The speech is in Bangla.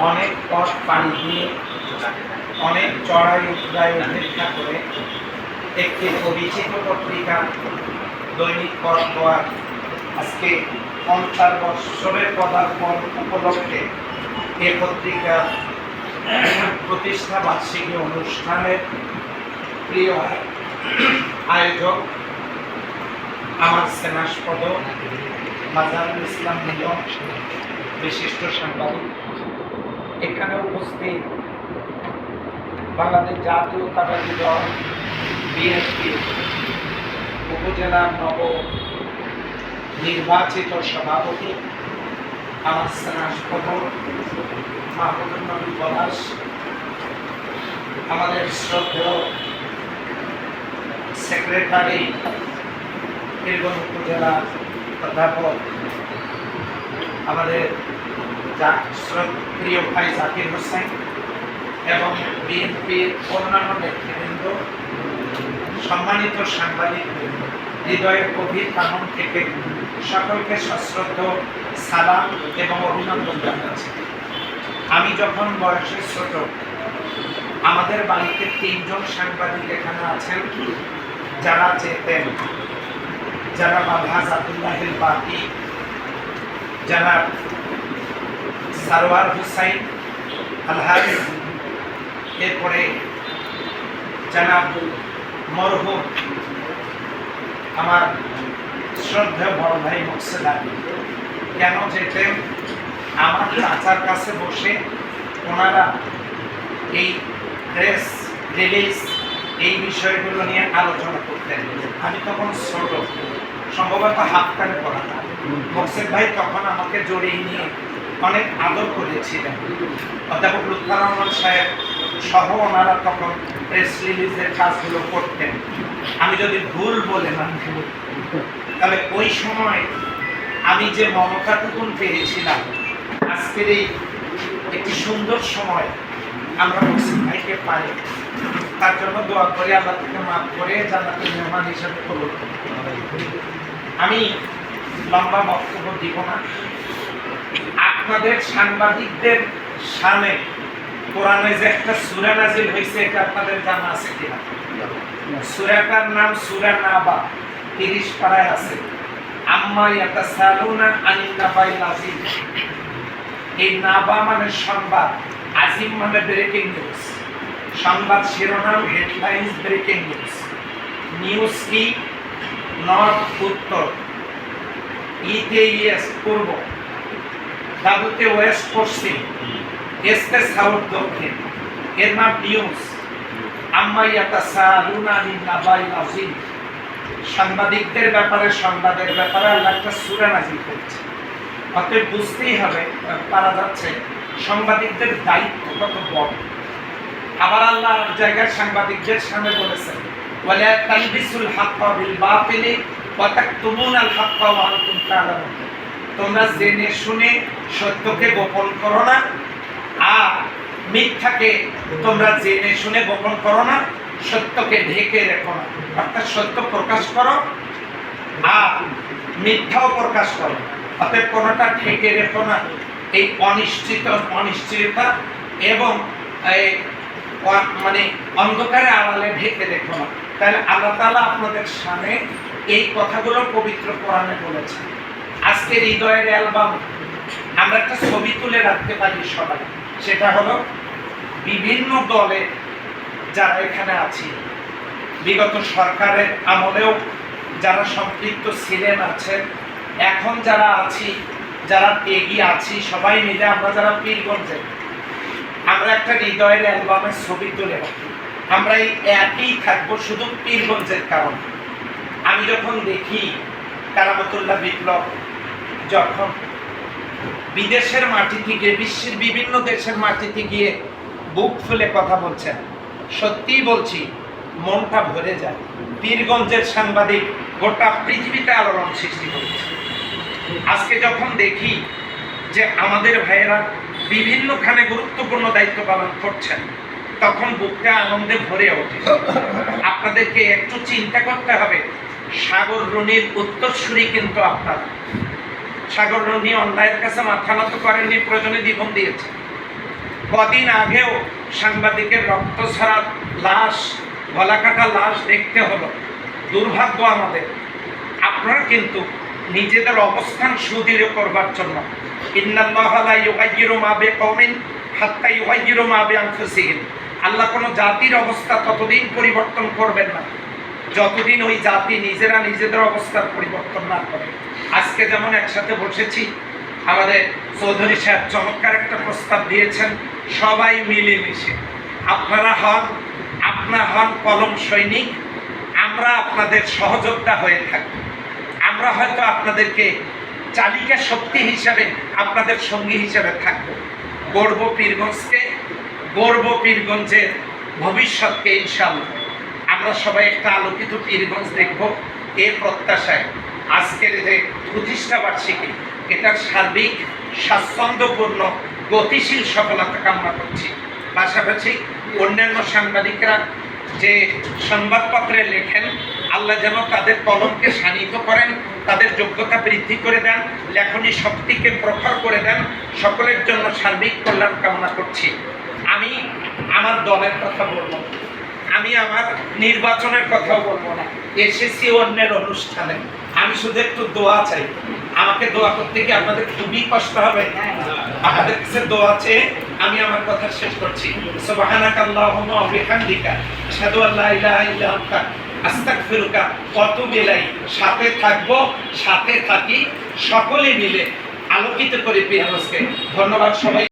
অনেক পথ পাড়ি দিয়ে অনেক চড়াই উৎরাই উপেক্ষা করে একটি পরিচিত পত্রিকা, দৈনিক পরম্পরা আজকে পঞ্চাশ বৎসরের পদার্পণ উপলক্ষে এ পত্রিকা প্রতিষ্ঠা বার্ষিকী অনুষ্ঠানের প্রিয় আয়োজক আমার সেনাসপদ মাজারুল ইসলাম মিলন বিশিষ্ট সাংবাদিক এখানে উপস্থিত বাংলাদেশ জাতীয়তাবাদী দল, বিএনপি, উপজেলা নব নির্বাচিত সভাপতি, আমার সেনাসপদ মাহমুদুল নবী পলাশ, আমাদের শ্রদ্ধেয় সেক্রেটারি বীরগঞ্জ উপজেলা অধ্যাপক, আমাদের প্রিয় ভাই জাকির হোসেন এবং বিএনপির অন্যান্য সম্মানিত হৃদয়ের গভীর কামন থেকে সকলকে সশ্রদ্ধ, সালাম এবং অভিনন্দন জানাচ্ছি। আমি যখন বয়সে ছোট, আমাদের বাড়িতে তিনজন সাংবাদিক এখানে আছেন, যারা যেতেন যারা মালহাজ আবদুল্লাহিল বাকি, যারা সারোয়ার হুসাইন আলহাজ এরপরে জানাব মরহুম, আমার শ্রদ্ধেয় বড় ভাই মোকসেদ কেন যেতেন আমার চাচার কাছে বসে ওনারা এই ড্রেস রিলিজ এই বিষয়গুলো নিয়ে আলোচনা করতেন। আমি তখন ছোট, সম্ভবত হাফ প্যান্ট পরা মোকসেদ ভাই তখন আমাকে জড়িয়ে নিয়ে অনেক আদর করেছিলেন। অধ্যাপক লুৎফর রহমান সাহেব সহ ওনারা তখন প্রেস রিলিজের কাজগুলো করতেন। আমি যদি ভুল বলে না তাহলে ওই সময় আমি যে মমতাটুকুন পেয়েছিলাম, আজকের এই একটি সুন্দর সময় আমরা মুসলিম ভাইকে পাই। তার জন্য দোয়া করে আল্লাহ থেকে মাফ করে, জান্নাতের মেহমান হিসাবে কবুল আমি লম্বা বক্তব্য দিব না। আপনাদের সাংবাদিকদের সামনে কোরআনে যে একটা সুরা নাজিল হয়েছে এটা আপনাদের জানা আছে কিনা? সুরাটার নাম সুরা নাবা, তিরিশ পাড়ায় আছে। আম্মা ইয়াতা সালুনা আজিম এই নাবা মানে সংবাদ আজিম মানে ব্রেকিং নিউজ সংবাদ শিরোনাম হেডলাইন্স ব্রেকিং নিউজ নিউজ কি? নর্থ উত্তর। ইতে ইয়েস পূর্ব। ডাবুতে ওয়েস্ট পশ্চিম এসতে সাউথ দক্ষিণ এর নাম নিউজ। আম্মা ইয়াতাসালুনা আনিন নাবাইল আজিম সাংবাদিকদের ব্যাপারে সংবাদের ব্যাপারে আল্লাহ একটা সূরা নাজিল করেছে। অতএব বুঝতেই হবে পারা যাচ্ছে সাংবাদিকদের দায়িত্ব কত বড়। আবার আল্লাহ জায়গায় সাংবাদিকদের সামনে বলেছেন ওয়ালা তালবিসুল হাক্কা বিল বাতিলি ওয়া তাকতুমুনাল হাক্কা ওয়া আনতুম তা'লামুন। তোমরা জেনে শুনে সত্যকে গোপন করো না। আর মিথ্যাকে তোমরা জেনে শুনে গোপন করো না। সত্যকে ঢেকে রেখো না। অর্থাৎ সত্য প্রকাশ করো আর মিথ্যাও প্রকাশ করো। অতএব কোনোটা ঢেকে রেখো না। এই অনিশ্চিত অনিশ্চয়তা এবং মানে অন্ধকারে আড়ালে ঢেকে রেখো না। তাহলে আল্লাহ তাআলা আপনাদের সামনে এই কথাগুলো পবিত্র কোরআনে বলেছেন। আজকের হৃদয়ের অ্যালবাম, আমরা একটা ছবি তুলে রাখতে পারি সবাই। সেটা হলো বিভিন্ন দলে যারা এখানে আছি, বিগত সরকারের আমলেও যারা সম্পৃক্ত ছিলেন, আছেন, এখন যারা আছি, যারা এগিয়ে আছি, সবাই মিলে আমরা যারা পীরগঞ্জে, আমরা একটা হৃদয়ের অ্যালবামের ছবি তুলে রাখি। আমরা এই একই থাকব শুধু পীরগঞ্জের কারণ। আমি যখন দেখি কারামতুল্লাহ বিপ্লব যখন বিদেশের মাটি থেকে, বিশ্বের বিভিন্ন দেশের মাটিতে গিয়ে বুক ফুলে কথা বলছেন, সত্যিই বলছি, মনটা ভরে যায়। পীরগঞ্জের সাংবাদিক গোটা পৃথিবীতে আলোড়ন সৃষ্টি করেছে। আজকে যখন দেখি যে আমাদের ভাইয়েরা বিভিন্নখানে গুরুত্বপূর্ণ দায়িত্ব পালন করছেন, তখন বুকটা আনন্দে ভরে ওঠে। আপনাদেরকে একটু চিন্তা করতে হবে, সাগর রুনির উত্তরসূরি কিন্তু আপনারা। সাগর রনি অন্যায়ের কাছে মাথা নত করেননি, প্রয়োজনে জীবন দিয়েছে। কদিন আগেও সাংবাদিকের রক্ত ছাড়া লাশ, গলাকাটা লাশ দেখতে হলো। দুর্ভাগ্য আমাদের। আপনারা কিন্তু নিজেদের অবস্থান সুদৃঢ় করবার জন্য। ইন্নাল্লাহ লা ইউগাইয়িরু মা বিকওমিন হাত্তা ইউগাইয়িরু মা বিআনফুসিহিম। আল্লাহ কোনো জাতির অবস্থা ততদিন পরিবর্তন করবেন না। যতদিন ওই জাতি নিজেরা নিজেদের অবস্থার পরিবর্তন না করে, আজকে যেমন একসাথে বসেছি, আমাদের চৌধুরী সাহেব চমৎকার একটা প্রস্তাব দিয়েছেন, সবাই মিলেমিশে। আপনারা হন, আপনার হন কলম সৈনিক, আমরা আপনাদের সহযোদ্ধা হয়ে থাকব আমরা হয়তো আপনাদেরকে চালিকা শক্তি হিসাবে, আপনাদের সঙ্গী হিসাবে থাকব। গর্ব পীরগঞ্জকে, গর্ব পীরগঞ্জের ভবিষ্যৎকে ইনশাল্লাহ আমরা সবাই একটা আলোকিত পীরগঞ্জ দেখব এ প্রত্যাশায়। আজকের যে প্রতিষ্ঠা বার্ষিকী, এটার সার্বিক, স্বাচ্ছন্দ্যপূর্ণ, গতিশীল সফলতা কামনা করছি। পাশাপাশি অন্যান্য সাংবাদিকরা যে সংবাদপত্রে লেখেন, আল্লাহ যেন তাদের কলমকে শানিত করেন, তাদের যোগ্যতা বৃদ্ধি করে দেন, লেখনী শক্তিকে প্রখর করে দেন, সকলের জন্য সার্বিক কল্যাণ কামনা করছি। আমি আমার দলের কথা বলব। আমি আমার নির্বাচনের কথাও বলব না। এসেছি অন্যের অনুষ্ঠানে। আমি শুধু একটু দোয়া চাই। আমাকে দোয়া করতে গিয়ে আপনাদের খুবই কষ্ট হবে। আপনাদের কাছে দোয়া চেয়ে আমি আমার কথা শেষ করছি। সুবহানাকা আল্লাহুম্মা ওয়া বিহামদিকা। আশহাদু আল্লা ইলাহা ইল্লা আনতা। আস্তাগফিরুকা। ওয়া আতুবু সাথে থাকব, সাথে থাকি। সকলে মিলে আলোকিত করে পিয়ানোসকে ধন্যবাদ সবাই